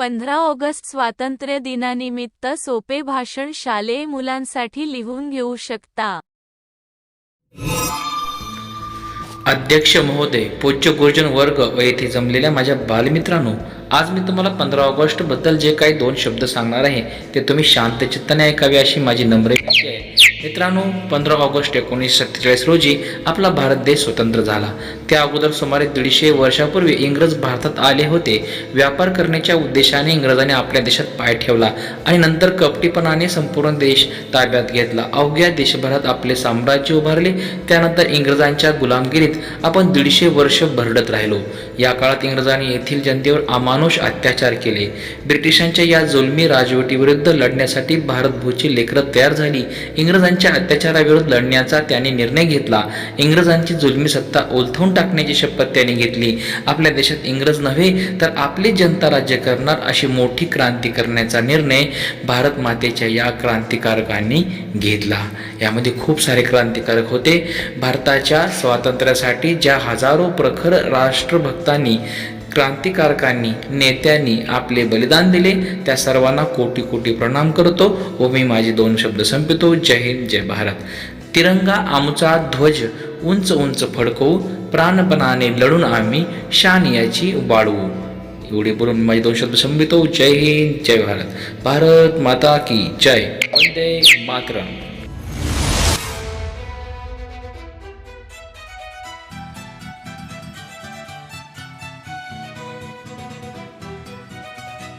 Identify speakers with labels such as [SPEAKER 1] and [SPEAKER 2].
[SPEAKER 1] पंधरा ऑगस्ट स्वातंत्र्य दिनानिमित्त सोपे भाषण शालेय मुलांसाठी लिहून घेऊ शकता.
[SPEAKER 2] अध्यक्ष महोदय पूज्य गुरुजन वर्ग व येथे जमलेल्या माझ्या बालमित्रांनो आज मी तुम्हाला पंधरा ऑगस्टबद्दल जे काही दोन शब्द सांगणार आहे ते तुम्ही शांत चित्ताने ऐकावे अशी माझी नम्र विनंती आहे. मित्रांनो पंधरा ऑगस्ट एकोणीसशे सत्तेचाळीस रोजी आपला भारत देश स्वतंत्र झाला. त्या अगोदर सुमारे दीडशे वर्षापूर्वी इंग्रज भारतात आले होते. व्यापार करण्याच्या उद्देशाने इंग्रजांनी आपल्या देशात पाय ठेवला आणि नंतर कपटीपणाने संपूर्ण देश ताब्यात घेतला. अवघ्या देशभरात आपले साम्राज्य उभारले. त्यानंतर इंग्रजांच्या गुलामगिरीत आपण दीडशे वर्ष भरडत राहिलो. या काळात इंग्रजांनी येथील जनतेवर अमानुष अत्याचार केले. ब्रिटिशांच्या या जुलमी राजवटीविरुद्ध लढण्यासाठी भारतभूची लेकरं तयार झाली. इंग्रजांच्या अत्याचाराविरुद्ध लढण्याचा त्यांनी निर्णय घेतला. इंग्रजांची जुलमी सत्ता ओलथवून टाकण्याची शपथ त्यांनी घेतली. आपल्या देशात इंग्रज नव्हे तर आपली जनता राज्य करणार अशी मोठी क्रांती करण्याचा निर्णय भारत मातेच्या या क्रांतिकारकांनी घेतला. यामध्ये खूप सारे क्रांतिकारक होते. भारताच्या स्वातंत्र्यासाठी ज्या हजारो प्रखर राष्ट्रभक्तांनी क्रांतिकारकांनी नेत्यांनी आपले बलिदान दिले त्या सर्वांना कोटी कोटी प्रणाम करतो. व मी माझे दोन शब्द संपितो. जय हिंद जय भारत. तिरंगा आमचा ध्वज उंच उंच फडकवू प्राणपणाने लढून आम्ही शान याची वाढवू एवढे बोलून माझे दोन शब्द संभितो जय हिंद जय भारत. भारत माता की जय. वंदे मातरम.